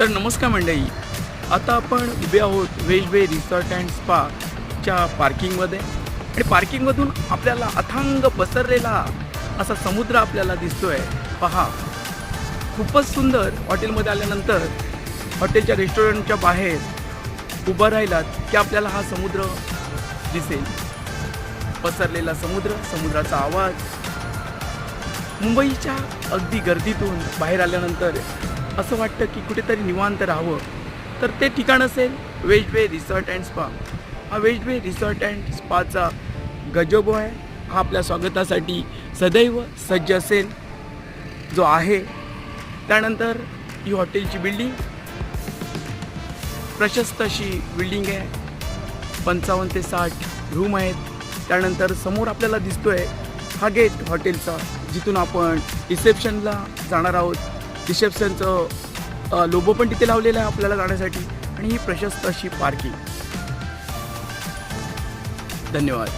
तर नमस्कार मंडळी. आता आपण उभे आहोत वेजवे रिसॉर्ट अँड स्पाच्या पार्किंगमध्ये आणि पार्किंगमधून आपल्याला अथांग पसरलेला असा समुद्र आपल्याला दिसतोय. पहा. खूपच सुंदर हॉटेलमध्ये आल्यानंतर हॉटेलच्या रेस्टॉरंटच्या बाहेर उभं राहिलात की आपल्याला हा समुद्र दिसेल. पसरलेला समुद्र समुद्राचा आवाज. मुंबईच्या अगदी गर्दीतून बाहेर आल्यानंतर असं वाटतं की कुठेतरी निवांत राहावं. तर ते ठिकाण असेल वेजवे रिसॉर्ट अँड स्पा. हा वेजवे रिसॉर्ट अँड स्पाचा गजबो आहे. हा आपल्या स्वागतासाठी सदैव सज्ज असेल. जो आहे. त्यानंतर ही हॉटेलची बिल्डिंग. प्रशस्त अशी बिल्डिंग आहे. पंचावन्न ते साठ रूम आहेत. त्यानंतर समोर आपल्याला दिसतोय हा गेट हॉटेलचा जिथून आपण रिसेप्शनला जाणार आहोत. रिसेप्शनचं लोबो पण तिथे लावलेलं आहे आपल्याला जाण्यासाठी. आणि ही प्रशस्त अशी पार्किंग. धन्यवाद.